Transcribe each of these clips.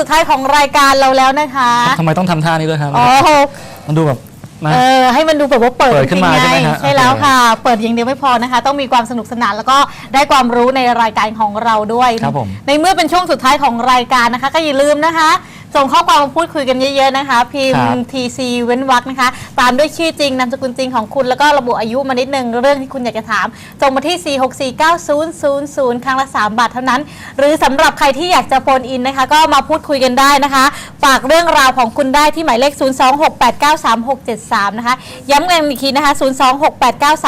สุดท้ายของรายการเราแล้วนะคะทำไมต้องทำท่านี้ด้วยครับอ๋อมันดูแบบนะเออให้มันดูแบบว่าเปิดเปิดขึ้นมาจริงๆใช่ไหมฮะใช่แล้วโอเคค่ะ เปิดอย่างเดียวไม่พอนะคะ ต้องมีความสนุกสนานแล้วก็ได้ความรู้ในรายการของเราด้วย ครับผม ในเมื่อเป็นช่วงสุดท้ายของรายการนะคะ ก็อย่าลืมนะคะ ส่งข้อความมาพูดคุยกันเยอะๆนะคะ พิมครัพ์บ TC เว้นวรรคนะคะ ตามด้วยชื่อจริงนามสกุลจริงของคุณแล้วก็ระบุอายุมานิดนึงเรื่องที่คุณอยากจะถาม ส่งมาที่ 4649000 ครั้งละ 3 บาทเท่านั้น หรือสำหรับใครที่อยากจะโฟนอินนะคะ ก็มาพูดคุยกันได้นะคะ ฝากเรื่องราวของคุณได้ที่หมายเลข 026893673 นะคะ ย้ำกันอีกทีนะคะ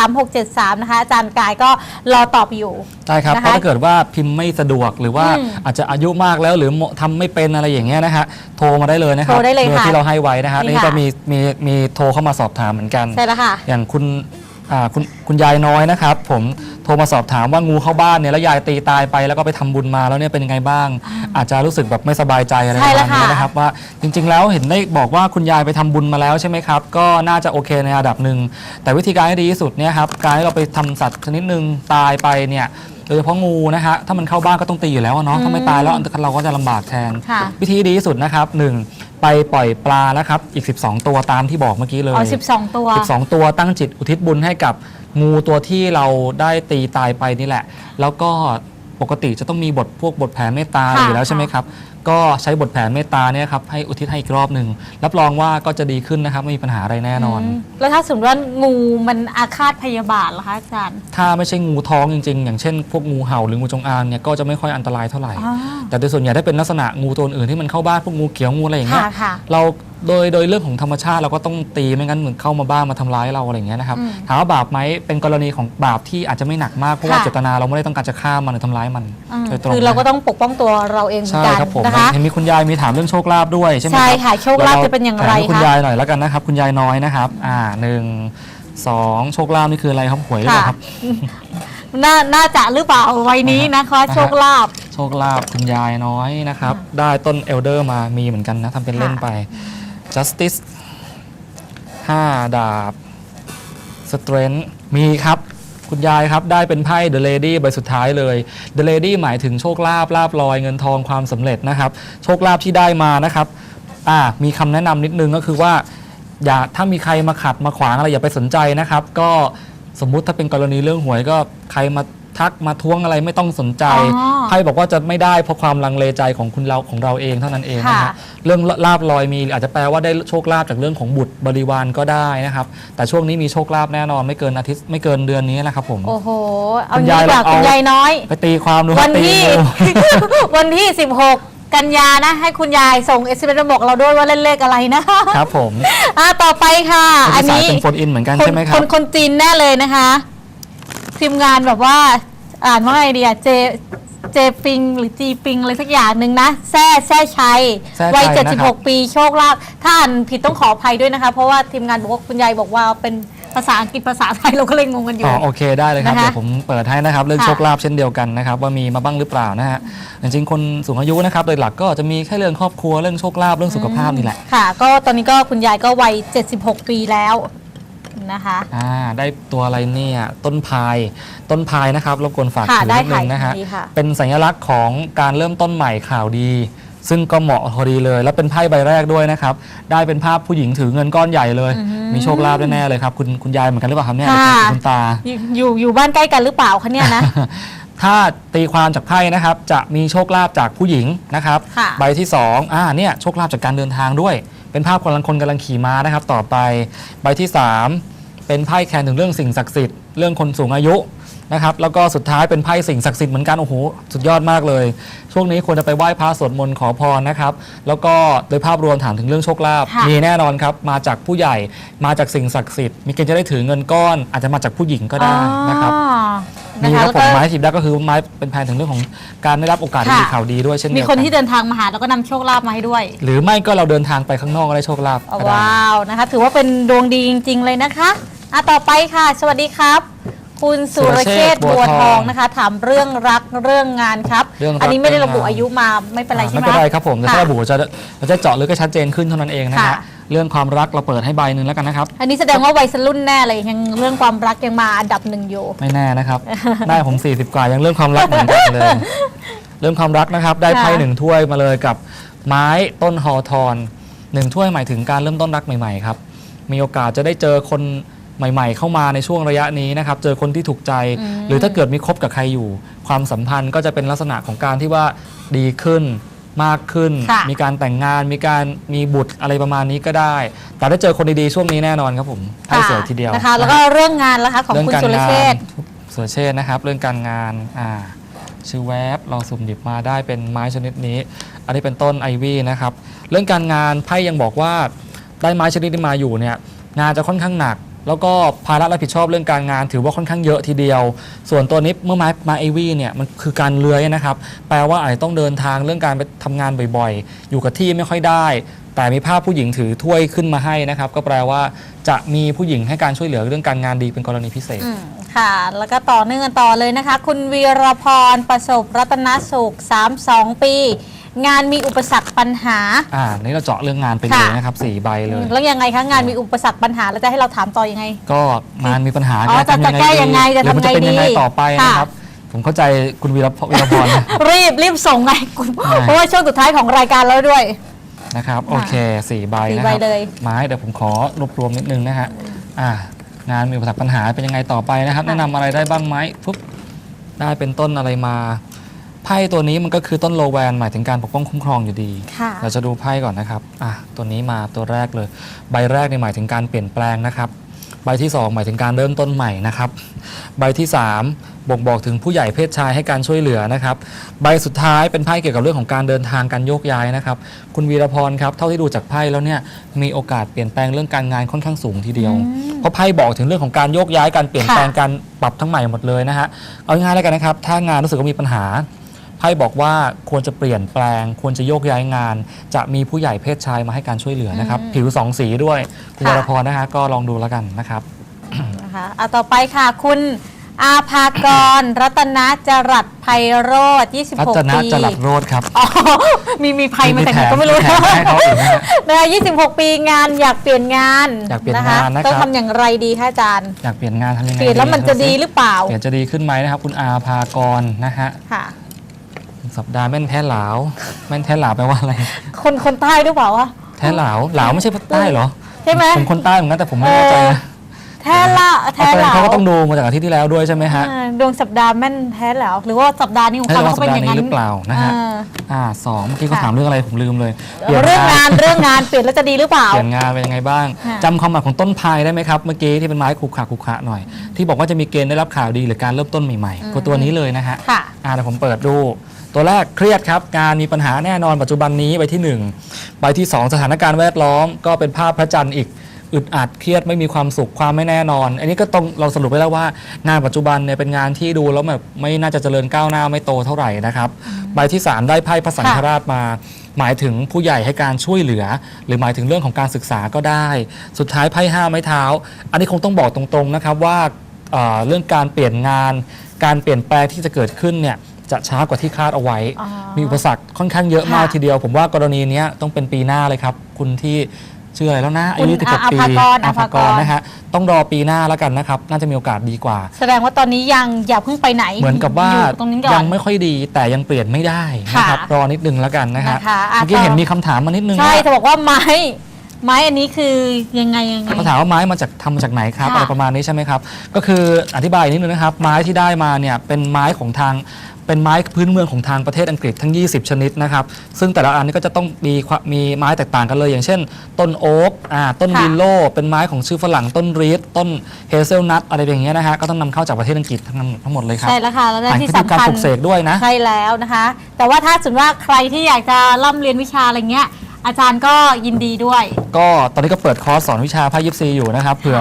026893673 นะคะอาจารย์กายก็รอตอบอยู่ใช่ครับ นะคะเพราะถ้าเกิดว่าพิมพ์ไม่สะดวกหรือว่าอืมอาจจะอายุมากแล้วหรือทำไม่เป็นอะไรอย่างเงี้ยนะฮะโทรมาได้เลยนะครับโทรได้เลยบอค่ะที่เราให้ไว้นะครับนี่นี่ค่ะก็มีมีมีโทรเข้ามาสอบถามเหมือนกัน ใช่แล้วค่ะ อย่างคุณอ่าคุณคุณยายน้อยนะครับ ผมโทรมาสอบถามว่างูเข้าบ้านเนี่ยแล้วยายตีตายไปแล้วก็ไปทำบุญมาแล้วเนี่ยเป็นยังไงบ้าง อาจจะรู้สึกแบบไม่สบายใจอะไรปใช่ระแล้มาวณนี้ค่ะ นะครับว่าจริงๆแล้วเห็นได้บอกว่าคุณยายไปทำบุญมาแล้วใช่ไหมครับ ก็น่าจะโอเคในระดับหนึ่งแต่วิธีการที่ดีที่สุดเนี่ยครับการที่เราไปทำสัตว์ชนิดหนึ่งตายไปเนี่ยโดยเฉพาะงูนะฮะถ้ามันเข้าบ้านก็ต้องตีอยู่แล้วอะเนาะถ้าไม่ตายแล้วเราก็จะลำบากแทน ค่ะ วิธีที่ดีที่สุดนะครับหนึ่งไปปล่อยปลานะครับอีก 12 ตัวตามที่บอกเมื่อกี้เลย อ๋อ12ตัว 12 ตัวตั้งจิตอุทิศบุญให้กับงูตัวที่เราได้ตีตายไปนี่แหละ แล้วก็ปกติจะต้องมีบทพวกบทแผ่เมตตาค่ะอยู่แล้วใช่ไหมครับ ก็ใช้บทแผ่เมตตาเนี่ยครับให้อุทิศให้อีกรอบหนึ่งรับรองว่าก็จะดีขึ้นนะครับไม่มีปัญหาอะไรแน่นอนมแล้วถ้าสมมติว่างูมันอาฆาตพยาบาทล่ะคะอาจารย์ ถ้าไม่ใช่งูท้องจริง ๆ อย่างเช่นพวกงูเห่าหรืองูจงอางเนี่ยก็จะไม่ค่อยอันตรายเท่าไหร่อ๋อแต่โดยส่วนใหญ่ถ้าเป็นลักษณะงูตัวอื่นที่มันเข้าบ้านพวกงูเขียวงูอะไรอย่างเงี้ยค่ะค่ะ เรา โดยโดยเรื่องของธรรมชาติเราก็ต้องตีไม่งั้นเหมือนเข้ามาบ้านมาทำร้ายเราอะไรอย่างเงี้ยนะครับอืมถามว่าบาปไหมเป็นกรณีของบาปที่อาจจะไม่หนักมากเพราะว่าค่ะเจตนาเราไม่ได้ต้องการจะฆ่ามันหรือทำร้ายมันอืมโดยตรงคือเราก็นะต้องปกป้องตัวเราเองเหมือนใช่กันครับผมนะคะเห็นมีคุณยายมีถามเรื่องโชคลาภด้วยใช่ไหมใช่รับค่ะโชคลาภจะเป็นอย่างไรถมให้คุณคะยายหน่อยแล้วกันนะครับคุณยายน้อยนะครับ อ่าหนึ่งสองโชคลาภนี่คืออะไรครับหวยหรือเปล่าครับน่าน่าจะหรือเปล่าวัยนี้นะคะนะฮะโชคลาภโชคลาภคุณยายน้อยนะครับ ได้ต้นเอลเดอร์มามีเหมือนกันนะทำเป็นเล่นค่ะไป justice 5 ดาบ strength มีครับ คุณยายครับได้เป็นไพ่ the lady ใบสุดท้ายเลย the lady หมายถึงโชคลาภลาบลอยเงินทองความสำเร็จนะครับ โชคลาภที่ได้มานะครับอ่ามีคำแนะนำนิดนึงก็คือว่าอย่าถ้ามีใครมาขัดมาขวางอะไรอย่าไปสนใจนะครับ ก็สมมุติถ้าเป็นกรณีเรื่องหวยก็ใครมา ทักมาท้วงอะไรไม่ต้องสนใจอ๋อไพ่บอกว่าจะไม่ได้เพราะความลังเลใจของคุณเราของเราเองเท่านั้นเองนะค่ะฮะเรื่องลาบลอยมีอาจจะแปลว่าได้โชคลาภจากเรื่องของบุตรบริวารก็ได้นะครับ แต่ช่วงนี้มีโชคลาภแน่นอนไม่เกินอาทิตย์ไม่เกินเดือนนี้นะครับผมโอ้โหเอาคุณงี้ยายดีกว่าเราเอาคุณยายน้อย ไปตีความดูควัรับนตีที่ดูวันที่ 16กันยานะ ให้คุณยายส่งเอสเอ็มเอสบอกเราด้วยว่าเล่นเลขอะไรนะ ครับผม อะต่อไปค่ะ อัอันนนี้นี้เป็นโฟนอินเหมือนกันคนใช่ไหมครัคบนคนจีนแน่เลยนะคะ ทีมงานแบบว่า อ่านว่าไงดีอะเจเจปิงหรือจีปิงอะไรสักอย่างหนึ่งนะแซ่แซ่ชัยแซ่ชัยวัย นะครับ 76 ปีโชคลาภถ้าอ่านผิดต้องขออภัยด้วยนะคะ เพราะว่าทีมงานบอกว่าคุณยายบอกว่าเป็นภาษาอังกฤษภาษาไทยเราก็เลยงงกันอยู่ อ๋อโอเคได้เลยครับนะคะเดี๋ยวผมเปิดให้นะครับเรื่องค่ะโชคลาภเช่นเดียวกันนะครับว่ามีมาบ้างหรือเปล่านะฮะจริงๆคนสูงอายุนะครับโดยหลักก็จะมีแค่เรื่องครอบครัวเรื่องโชคลาภเรื่องสุขภาพนี่แหละ ค่ะ ก็ตอนนี้ก็คุณยายก็วัย 76 ปีแล้ว นะคะ อ่าได้ตัวอะไรเนี่ยต้นพายต้นพายนะครับรบกวนฝากค่ะถือได้นิดนึงนะฮะค่ะดีค่ะ เป็นสัญลักษณ์ของการเริ่มต้นใหม่ข่าวดี ซึ่งก็เหมาะพอดีเลย แล้วเป็นไพ่ใบแรกด้วยนะครับ ได้เป็นภาพผู้หญิงถือเงินก้อนใหญ่เลย มีโชคลาภแน่ๆเลยครับ คุณคุณยายเหมือนกันหรือเปล่าครับเนี่ยค่ะคุณตา อยู่อยู่อยู่บ้านใกล้กันหรือเปล่าคะเนี่ยนะ ถ้าตีความจากไพ่นะครับ จะมีโชคลาภจากผู้หญิงนะครับ ค่ะ ใบที่2อ่าเนี่ยโชคลาภจากการเดินทางด้วย เป็นภาพคนกำลังคนกำลังขี่ม้านะครับ ต่อไปใบที่ 3 เป็นไพ่แคนถึงเรื่องสิ่งศักดิ์สิทธิ์เรื่องคนสูงอายุ นะครับแล้วก็สุดท้ายเป็นไพ่สิ่งศักดิ์สิทธิ์เหมือนกันโอ้โหสุดยอดมากเลย ช่วงนี้ควรจะไปไหว้พระสวดมนต์ขอพรนะครับแล้วก็โดยภาพรวมถามถึงเรื่องโชคลาภค่ะมีแน่นอนครับมาจากผู้ใหญ่มาจากสิ่งศักดิ์สิทธิ์มีเกณฑ์จะได้ถือเงินก้อน อาจจะมาจากผู้หญิงก็ได้นะครับอ๋อมีนะคะครับแล้วผมก็ไม้ถีบได้ก็คือไม้เป็นแผนถึงเรื่องของการได้รับโอกาสค่ะ ดีๆข่าวดีด้วยเช่นเดีมียวคนที่กัเดินทางมาหาแล้วก็นำโชคลาภมาให้ด้วย หรือไม่ก็เราเดินทางไปข้างนอกก็ได้โชคลาภก็ได้ ว้าวนะคะ ถือว่าเป็นดวงดีจริง ๆ เลยนะคะอะต่อไปค่ะ สวัสดีครับ คุณสุรเชษฐ์บัวทองนะคะถามเรื่องรักเรื่องงานครับ เรื่องรักอันนี้ไม่ได้ระบุเงงนอายุมาไม่เป็นไรอ่าใช่ไหม ไม่เป็นไรครับผมแต่ถ้าค่ะระบุจะเราจะเจาะลึกก็ชัดเจนขึ้นเท่านั้นเองนะค่ะ ฮะเรื่องความรักเราเปิดให้ใบหนึ่งแล้วกันนะครับ อันนี้แสดงว่าวัยรุ่นแน่เลยยังเรื่องความรักยังมาอันดับหนึ่งอยู่ ไม่แน่นะครับ ได้ผม 40 กว่ายังเรื่องความรักเหมือนกันเลย เรื่องความรักนะครับ ได้ไพ่ค่ะ หนึ่งถ้วยมาเลยกับไม้ต้นฮอทอนหนึ่งถ้วยหมายถึงการเริ่มต้นรักใหม่ๆครับ มีโอกาสจะได้เจอคน ใหม่ ๆ เข้ามาในช่วงระยะนี้นะครับเจอคนที่ถูกใจอืมหรือถ้าเกิดมีคบกับใครอยู่ ความสัมพันธ์ก็จะเป็นลักษณะของการที่ว่าดีขึ้นมากขึ้น ค่ะ มีการแต่งงานมีการมีบุตรอะไรประมาณนี้ก็ได้ แต่ถ้าเจอคนดีๆช่วงนี้แน่นอนครับผมให้สวยทีเดียวนะคะ แล้วก็เรื่องงานแล้วคะของเรื่องคุณการสุรงาเชนษฐ์สุรเชษฐ์นะครับ เรื่องการงานอ่าชื่อแวบลองสุ่มหยิบมาได้เป็นไม้ชนิดนี้ อันนี้เป็นต้นไอวี่นะครับ เรื่องการงานไพ่ยังบอกว่าได้ไม้ชนิดนี้มาอยู่เนี่ยงานจะค่อนข้างหนัก แล้วก็ภาระรับผิดชอบเรื่องการงาน ถือว่าค่อนข้างเยอะทีเดียว ส่วนตัวนี้เมื่อไม้ไม้ไอวี่เนี่ยมันคือการเลื้อยนะครับ แปลว่าอาจจะต้องเดินทางเรื่องการไปทำงานบ่อยๆ อยู่กับที่ไม่ค่อยได้ แต่มีภาพผู้หญิงถือถ้วยขึ้นมาให้นะครับ ก็แปลว่าจะมีผู้หญิงให้การช่วยเหลือเรื่องการงานดีเป็นกรณีพิเศษ อืมค่ะ แล้วก็ต่อเนื่องกันต่อเลยนะคะ คุณวีรพรประสบรัตนสุข 32 ปี งานมีอุปสรรคปัญหา อ่านี่เราเจาะเรื่องงานไปเลยค่ะ นะครับสี่ใบเลย แล้วยังไงคะงานมีอุปสรรคปัญหาแล้วจะให้เราถามต่อยังไง ก็งานมีปัญหาอ๋อจะจะแก้ยังไงจะหรือมันจะทำไงเป็นยังไงดีต่อไปค่ะนะครับ ผมเข้าใจคุณวีรพวีรพรนะ รีบรีบส่งไงคุณใช่เพราะว่าช่วงสุดท้ายของรายการแล้วด้วย นะครับโอเคสี่ใบสี่นะใบครับเลย ไม้เดี๋ยวผมขอรวบรวมนิดนึงนะฮะอ่างานมีอุปสรรคปัญหาเป็นยังไงต่อไปนะครับค่ะแนะนำอะไรได้บ้างไหมปุ๊บได้เป็นต้นอะไรมา ไพ่ตัวนี้มันก็คือต้นโลแวนหมายถึงการปกป้องคุ้มครองอยู่ดี ค่ะ เราจะดูไพ่ก่อนนะครับอะตัวนี้มาตัวแรกเลย ใบแรกเนี่ยหมายถึงการเปลี่ยนแปลงนะครับ ใบที่2หมายถึงการเริ่มต้นใหม่นะครับ ใบที่3บ่งบอกถึงผู้ใหญ่เพศชายให้การช่วยเหลือนะครับ ใบสุดท้ายเป็นไพ่เกี่ยวกับเรื่องของการเดินทางการโยกย้ายนะครับ คุณวีรพรครับเท่าที่ดูจากไพ่แล้วเนี่ยมีโอกาสเปลี่ยนแปลงเรื่องการงานค่อนข้างสูงทีเดียว อืมเพราะไพ่บอกถึงเรื่องของการโยกย้ายการเปลี่ยนแปลงค่ะ การปรับทั้งใหม่หมดเลยนะฮะเอาง่ายๆแล้วกันนะครับ ถ้างานรู้สึกว่ามีปัญหา ไพ่บอกว่าควรจะเปลี่ยนแปลง ควรจะโยกย้ายงาน จะมีผู้ใหญ่เพศชายมาให้การช่วยเหลือนะครับ อืมผิวสองสีด้วยคุณวค่ะ รพรนะฮะก็ลองดูแล้วกันนะครับ นะคะเอาต่อไปค่ะ คุณอาภากร รัตนจรัสไพโรธรัต26นะปีจรัสโรดครับอ๋อมีมีไพมาจากไหนแถก็ไม่รู้แถมให้เขาอีกนะฮะ นะคะ26 ปีงานอยากเปลี่ยนงานอยากเปลี่ยนงานนะครับ ต้องทำอย่างไรดีคะอาจารย์ อยากเปลี่ยนงานทำยังไงเปลี่ยนแล้วมันจะดีหรือเปล่า เปลี่ยนจะดีขึ้นไหมนะครับ คุณอาภากรนะฮะ ค่ะ สัปดาห์แม่นแท้หลาว แม่นแท้หลาวแปลว่าอะไรคนคนใต้หรือเปล่าวะแท้หลาวหลาวไม่ใช่ภาคใต้เหรอใช่ไหมผมคนใต้เหมือนกันแต่ผมไม่แน่ใจนะแท้ละแท้เอาเหไปลาเขาก็ต้องดูมาจากอาทิตย์ที่แล้วด้วยใช่ไหมฮะอ่าดวงสัปดาห์แม่นแท้เหลาหรือว่าสัปดาห์นี้ของให้เขาระวังเขาเป็นอย่างนั้นสัปดาห์นี้หรือเปล่านะฮะอ่าอ่าสองเมื่อกี้เขาค่ะถามเรื่องอะไรผมลืมเลยเรื่องงานเรื่องงานเปลี่ยนแล้วจะดีหรือเปล่าเปลี่ยนงานเป็นยังไงบ้างค่ะจำความหมายของต้นพายได้ไหมครับเมื่อกี้ที่เป็นไม้ขรุขระขรุขระหน่อย ที่บอกว่าจะมีเกณฑ์ได้รับข่าวดีหรือการเริ่มต้นใหม่ๆก็ตัวนี้เลยนะฮะค่ะอ่าเดี๋ยวผมเปิดดู ตัวแรกเครียดครับ งานมีปัญหาแน่นอนปัจจุบันนี้ใบที่ 1 ใบที่ 2 สถานการณ์แวดล้อม ก็เป็นภาพพระจันทร์อีกอึดอัดเครียดไม่มีความสุขความไม่แน่นอน อันนี้ก็ต้องเราสรุปไว้แล้วว่างานปัจจุบันเนี่ยเป็นงานที่ดูแล้วแบบไม่น่าจะเจริญก้าวหน้าไม่โตเท่าไหร่นะครับ ใบที่ 3 ได้ไพ่พระสังฆราชมา หมายถึงผู้ใหญ่ให้การช่วยเหลือ หรือหมายถึงเรื่องของการศึกษาก็ได้ สุดท้ายไพ่ห้าไม้เท้า อันนี้คงต้องบอกตรงๆนะครับว่าเอ่อเรื่องการเปลี่ยนงาน การเปลี่ยนแปลงที่จะเกิดขึ้นเนี่ย จะช้ากว่าที่คาดเอาไว้ อ๋อมีอุปสรรคค่อนข้างเยอะมากค่ะ ทีเดียว ผมว่ากรณีเนี้ยต้องเป็นปีหน้าเลยครับ คุณที่ชื่ออะไรแล้วนะอาคุณยุ16ปีอาภากรอาอาภาภากกรรนะฮะต้องรอปีหน้าแล้วกันนะครับ น่าจะมีโอกาสดีกว่า แสดงว่าตอนนี้ยังอย่าเพิ่งไปไหนเหมือนกับว่าอยู่ตรงนี้ก่อนยังไม่ค่อยดีแต่ยังเปลี่ยนไม่ได้นะครับค่ะรอนิดนึงแล้วกันนะฮะนะคะอะเมื่อกี้ต่อ เห็นมีคำถามมานิดนึงใช่ว่าจะบอกว่าไม้ ไม้อันนี้คือยังไงยังไง เขาถามว่าไม้มาจากทำมาจากไหนครับค่ะอะไรประมาณนี้ใช่ไหมครับ ก็คืออธิบายนิดนึงนะครับ ไม้ที่ได้มาเนี่ยเป็นไม้ของทาง เป็นไม้พื้นเมืองของทางประเทศอังกฤษทั้ง 20 ชนิดนะครับ ซึ่งแต่ละอันนี้ก็จะต้องมีความมีไม้แตกต่างกันเลย อย่างเช่น ต้นโอ๊กอ่าต้นค่ะ วิลโลเป็นไม้ของชื่อฝรั่งต้นรีดต้นเฮเซลนัทอะไรอย่างเงี้ยนะฮะก็ต้องนำเข้าจากประเทศอังกฤษทั้งนั้นทั้งหมดเลยครับใช่แล้วค่ะแล้วผ่านที่พิธีการสำคัญปลูกเสกด้วยนะ ใช่แล้วนะคะ แต่ว่าถ้าสมมติว่าใครที่อยากจะร่ำเรียนวิชาอะไรเงี้ย อาจารย์ก็ยินดีด้วย ก็ตอนนี้ก็เปิดคอร์สสอนวิชาไพ่ยิปซีอยู่นะครับเผื่อ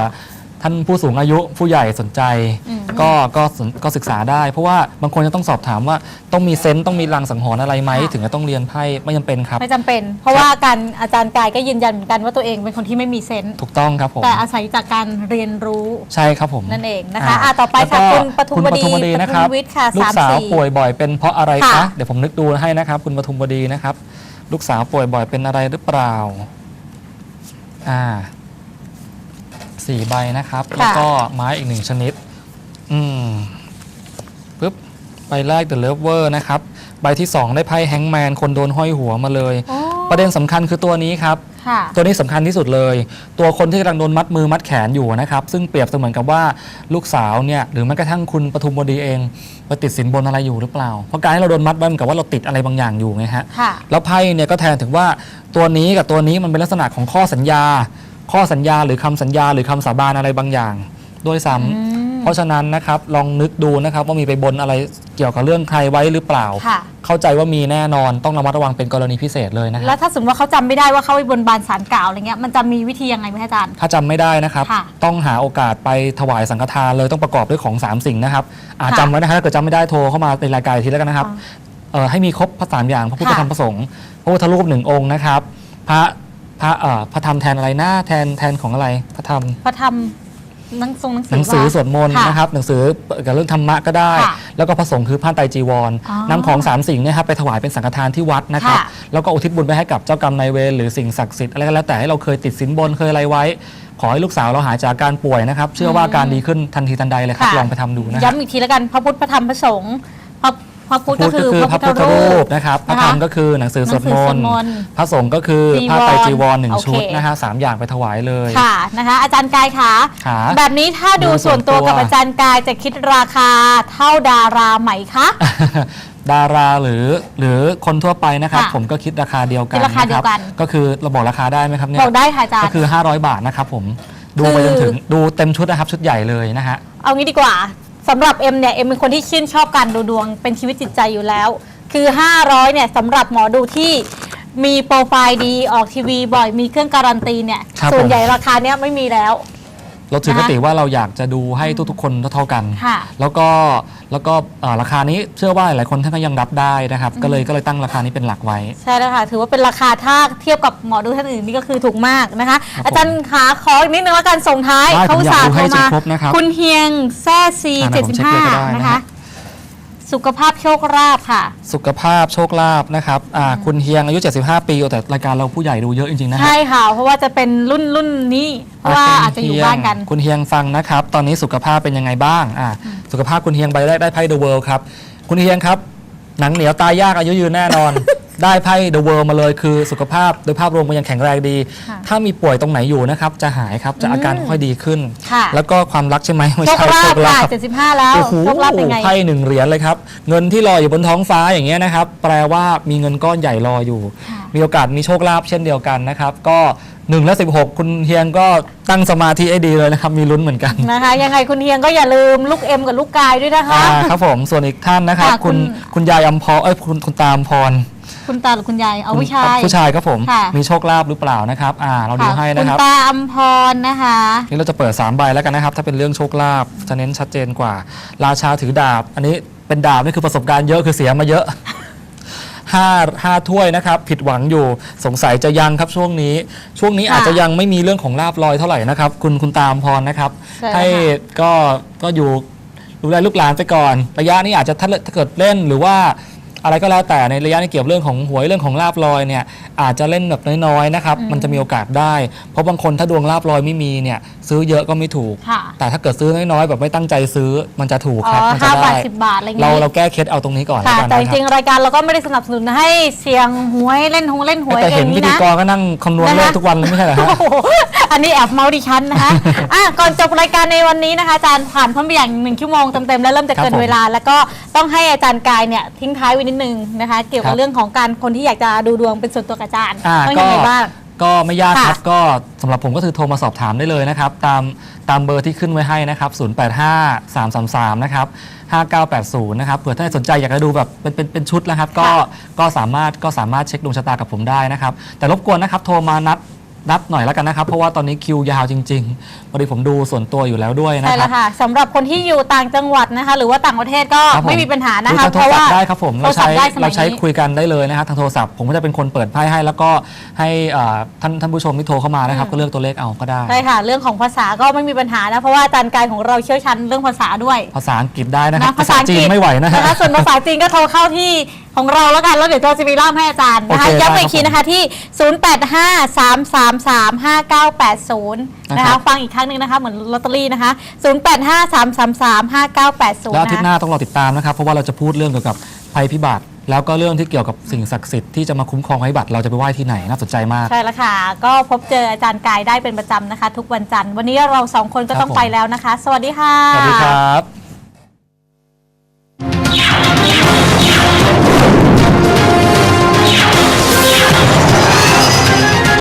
ท่านผู้สูงอายุผู้ใหญ่สนใจอืมก็ก็สนก็ศึกษาได้ เพราะว่าบางคนจะต้องสอบถามว่าต้องมีเซนต์ต้องมีรังสังหรณ์อะไรไหม ค่ะ ถึงจะต้องเรียนไพ่ไม่จำเป็นครับ ไม่จำเป็น เพราะว่าการอาจารย์กายก็ยืนยันเหมือนกันว่าตัวเองเป็นคนที่ไม่มีเซนส์ถูกต้องครับผม แต่อาศัยจากการเรียนรู้ใช่ครับผมนั่นเองนะคะาอะต่อไปค่ะแล้วก็คุณปทุมวดีคุณปทุมวดีนะครับปทุมวิทย์ค่ะลูกสาวสามสี่ ป่วยบ่อยเป็นเพราะอะไรค่ะคะเดี๋ยวผมนึกดูให้นะครับ คุณปทุมวดีนะครับ ลูกสาวป่วยบ่อยเป็นอะไรหรือเปล่า อ่า สี่ใบนะครับ แล้วก็ไม้อีกหนึ่งชนิด อืมปึ๊บใบแรก The Lover นะครับ ใบที่ 2 ได้ไพ่แฮงแมนคนโดนห้อยหัวมาเลยโอ้ประเด็นสำคัญคือตัวนี้ครับค่ะตัวนี้สำคัญที่สุดเลย ตัวคนที่กำลังโดนมัดมือมัดแขนอยู่นะครับ ซึ่งเปรียบเสมือนกับว่าลูกสาวเนี่ยหรือแม้กระทั่งคุณปทุมบดีเองไปติดสินบนอะไรอยู่หรือเปล่า เพราะการที่เราโดนมัดไว้เหมือนกับว่าเราติดอะไรบางอย่างอยู่ไงฮะค่ะแล้วไพ่เนี่ยก็แทนถึงว่าตัวนี้กับตัวนี้มันเป็นลักษณะของข้อสัญญา ข้อสัญญาหรือคำสัญญาหรือคำสาบานอะไรบางอย่างด้วยซ้ำอืมเพราะฉะนั้นนะครับลองนึกดูนะครับว่ามีไปบนอะไรเกี่ยวกับเรื่องใครไว้หรือเปล่าค่ะเข้าใจว่ามีแน่นอนต้องระมัดระวังเป็นกรณีพิเศษเลยนะคแล้รับวถ้าสมมติว่าเขาจำไม่ได้ว่าเขาไปบนบานสารกล่าวอะไรเงี้ยมันจะมีวิธียังไงไหมคะอาจารย์ถ้าจำไม่ได้นะครับค่ะต้องหาโอกาสไปถวายสังฆทานเลยต้องประกอบด้วยของ 3 สิ่งนะครับอาค่ะจำไว้นะครับถ้าเกิดจำไม่ได้โทรเข้ามาในรายการอีกทีแล้วกันนะครับอ๋อเอ่อให้มีครบพระสามอย่างพระพุทธค่ะธรรมพระสงฆ์พระพุทธรูปหนึ่งองค์นะครับ พระ พระเอ่อพระธรรมแทนอะไรหน้าแทนแทนของอะไรพระธรรม พระธรรมหนังทรงหนังสืหนังสือว่าสวดมนต์ค่ะนะครับ หนังสือเกี่ยวกับเรื่องธรรมะก็ได้ ค่ะแล้วก็พระสงฆ์คือผ้าไตรจีวรอ๋อนำของสามสิ่งเนี้ครับไปถวายเป็นสังฆทานที่วัดนะครับ ค่ะ แล้วก็อุทิศบุญไปให้กับเจ้ากรรมนายเวรหรือสิ่งศักดิ์สิทธิ์อะไรก็แล้วแต่ให้เราเคยติดสินบนเคยอะไรไว้ ขอให้ลูกสาวเราหายจากอาการป่วยนะครับ เชื่อว่าการดีขึ้นทันทีทันใดเลยครับ ค่ะ ลองไปทำดูนะครับ ย้ำอีกทีแล้วกัน พระพุทธพระธรรมพระสงฆ์พระพ ระพุทธพุก็ทธคืก็อคือพพระระพุพุททธธรูรูปปนะครับพระนะคะธรรมก็คือหนังสือสวดมหนังสือสวดนต์มนต์พระสงฆ์ก็คือจีวรผ้าไตรจีวรหนึ่งโอเคชุดนะฮะสามอย่างไปถวายเลยค่ะนะคะอาจารย์กายคะค่ะแบบนี้ถ้าดูดูส่ส่ววนนตัวตัวกับอาจารย์กายจะคิดราคาเท่าดาราไหมคะดาราหรือหรือคนทั่วไปนะครับค่ะผมก็คิดราคาเดียวกันคิดราคาเดียวกันนะครับก็คือเราบอกราคาได้ไหมครับเนี่บยอกได้ค่ะอาจารก็ย์คือ 500 บาทนะครับผมดูไปคืจอนถึงดูเต็มชุดนะครับชุดใหญ่เลยนะฮะเอางี้ดีกว่า สำหรับเอ็มเนี่ยเอ็มเป็นคนที่ชื่นชอบการดูดวงเป็นชีวิตจิตใจอยู่แล้ว คือ 500เนี่ยสำหรับหมอดูที่มีโปรไฟล์ดีออกทีวีบ่อยมีเครื่องการันตีเนี่ยครับส่วนผม ใหญ่ราคาเนี้ยไม่มีแล้ว เราถือนะคคะติว่าเราอยากจะดูให้ทุกๆ คนเท่าๆกัน ค่ะแล้วก็ แล้วก็เอ่อราคานี้เชื่อว่าหลายคนท่านก็ยังรับได้นะครับ ก็เลยก็เลยตั้งราคานี้เป็นหลักไว้ ใช่แล้วค่ะ ถือว่าเป็นราคาถ้าเทียบกับหมอดูท่านอื่นนี่ก็คือถูกมากนะคะครับอาจารย์ขาขออีกนิดนึงแล้วกันส่งท้ายได้เขาผมอยากสาดูโทให้รมาครบนะครับคุณเฮียงแซ่ซีอ่าเดี๋ยวผมเช็คเลยก็ได้75นะนะคะฮะสุขภาพโชคลาภค่ะ สุขภาพโชคลาภนะครับอ่าคุณเฮียงอายุ 75 ปีแต่รายการเราผู้ใหญ่ดูเยอะจริงๆนะฮะใช่ค่ะ เพราะว่าจะเป็นรุ่นรุ่นนี้เพราะว่าอาจจะอยู่บ้านกัน คุณเฮียงฟังนะครับ ตอนนี้สุขภาพเป็นยังไงบ้างอ่า สุขภาพคุณเฮียงใบแรกได้ไพ่เดอะเวิลด์ครับ คุณเฮียงครับ หนังเหนียวตายยากอายุยืนแน่นอน ได้ไพ่เดอะเวิลด์มาเลยคือสุขภาพโดยภาพรวมมันยังแข็งแรงดี ค่ะถ้ามีป่วยตรงไหนอยู่นะครับ จะหายครับจะอาการอืม ค่อยดีขึ้น ค่ะแล้วก็ความรักใช่ไหมไม่โชคใช่ลาโชภคลาค่ะภ75แล้วโอ้โหโชคลาภเป็นไง ไพ่หนึ่งเหรียญเลยครับ เงินที่ลอยอยู่บนท้องฟ้าอย่างเงี้ยนะครับ แปลว่ามีเงินก้อนใหญ่รออยู่ ค่ะ มีโอกาสมีโชคลาภเช่นเดียวกันนะครับ ก็ 1และ16คุณเฮียงก็ตั้งสมาธิให้ดีเลยนะครับ มีลุ้นเหมือนกันนะคะ ยังไงคุณเฮียงก็อย่าลืมลูกเอ็มกับลูกกายด้วยนะคะอ่าครับผมส่วนอีกท่านนะครับค่ะคุคุณณคุณยายอมพรเอ้ยคุณคุณตามพร คุณตาหรือคุณยายเอาคุณผู้ชาย ผู้ชายครับผม ค่ะ มีโชคลาภหรือเปล่านะครับอ่าเราดูค่ะให้คุนะณครับ ตาอัมพรนะคะ นี่เราจะเปิด3ใบแล้วกันนะครับ ถ้าเป็นเรื่องโชคลาภจะเน้นชัดเจนกว่า ราชาถือดาบ อันนี้เป็นดาบนี่คือประสบการณ์เยอะคือเสียมาเยอะ ห้าห้าถ้วยนะครับ ผิดหวังอยู่สงสัยจะยังครับช่วงนี้ ช่วงนี้ค่ะอาจจะยังไม่มีเรื่องของลาบลอยเท่าไหร่นะครับ คุณคุณตามพรนะครับ ใช่ให้ค่ะก็ก็อยู่ดูแลลูกหลานไปก่อน ระยะนี้อาจจะถ้าถ้าเกิดเล่นหรือว่า อะไรก็แล้วแต่ในระยะนี้เกี่ยวกับเรื่องของหวยเรื่องของลาบลอยเนี่ยอาจจะเล่นแบบน้อยๆนะครับอืมมันจะมีโอกาสได้ เพราะบางคนถ้าดวงลาบลอยไม่มีเนี่ยซื้อเยอะก็ไม่ถูกค่ะแต่ถ้าเกิดซื้อน้อยๆแบบไม่ตั้งใจซื้อมันจะถูกอ๋ครับอมันจะห้าบาได้ทสิบบาทอะไรอย่างเรางี้เราแก้เคล็ดเอาตรงนี้ก่อนแล้วค่ะกันแต่นะจคริงรับๆรายการเราก็ไม่ได้สนับสนุนให้เสี่ยงหวยเล่นหงเล่นหวยแต่เอเห็นงพินี่ธีนะกรก็นั่งคำนวณนะคะเลขทุกวันเลยไม่ใช่เหรอฮะโอ้โหอันนี้แอบเมาดิฉันนะคะอะก่อนจบรายการในวันนี้นะคะอาจารย์ผ่านพ้นไปอย่างหนึ่งชั่วโมงเต็มๆแล้วเริ่มจะครับเกินผมเวลา แล้วก็ต้องให้อาจารย์กายเนี่ยทิ้งท้ายไว้นิดนึงนะคะ เกี่ยวครักับบ เรื่องของการคนที่อยากจะดูดวงเป็นส่วนตัวกับอาจารย์อ่าต้องก็ยังไงบ้าง ก็ไม่ยากค่ะครับก็สำหรับผมก็คือโทรมาสอบถามได้เลยนะครับ ตามตามเบอร์ที่ขึ้นไว้ให้นะครับ 085 333 นะครับ 5980 นะครับเผื่อท่านสนใจอยากจะดูแบบเป็นเป็นเป็นชุดนะครับ ก็ก็สามารถก็สามารถเช็คดวงชะตากับผมได้นะครับ แต่รบกวนนะครับโทรมานัด นัดหน่อยแล้วกันนะครับ เพราะว่าตอนนี้คิวยาวจริงๆพอดีผมดูส่วนตัวอยู่แล้วด้วยนะใช่คแล้รับวค่ะสำหรับคนที่อยู่ต่างจังหวัดนะคะ หรือว่าต่างประเทศก็ครับผไม่มีปัญหานะดูคะทางโทเพรราะศัพว่าท์ได้ครับผมโทเรารศัพใช้ท์ได้สมัยนี้เราใช้คุยกันได้เลยนะครับทางโทรศัพท์ผมก็จะเป็นคนเปิดไพ่ให้ แล้วก็ให้อ่าท่านท่านผู้ชมที่โทรเข้ามานะครับก็เลือกตัวเลขเอาก็ได้ ใช่ค่ะ เรื่องของภาษาก็ไม่มีปัญหานะ เพราะว่าอาจารย์กายของเราเชี่ยวชาญเรื่องภาษาด้วย ภาษาอังกฤษได้นะครับ นะภาษาอังกฤษ จีนไม่ไหวนะฮะนะคะส่วนภาษาจีนก็โทรเข้าที่ของเราแล้วกัน แล้วเดี๋ยวเราจะไปเล่าให้อาจารย์นะคะโอเคย้ำได้อีกทีครับนะคะที่ 0853335980 นะนะครัคะ บ ฟังอีกครั้งหนึ่งนะคะ เหมือนลอตเตอรี่นะคะ 0853335980 แล้วอาทิตย์หนะน้าต้องรอติดตามนะครับ เพราะว่าเราจะพูดเรื่องเกี่ยวกับภัยพิบัติ แล้วก็เรื่องที่เกี่ยวกับสิ่งศักดิ์สิทธิ์ที่จะมาคุ้มครองให้บัตรเราจะไปไหว้ที่ไหนน่าสนใจมาก ใช่แล้วค่ะ ก็พบเจออาจารย์กายได้เป็นประจำนะคะ ทุกวันจันทร์ วันนี้เราสองคนก็ครับต้องผม ไปแล้วนะคะ สวัสดีค่ะ สวัสดีครับ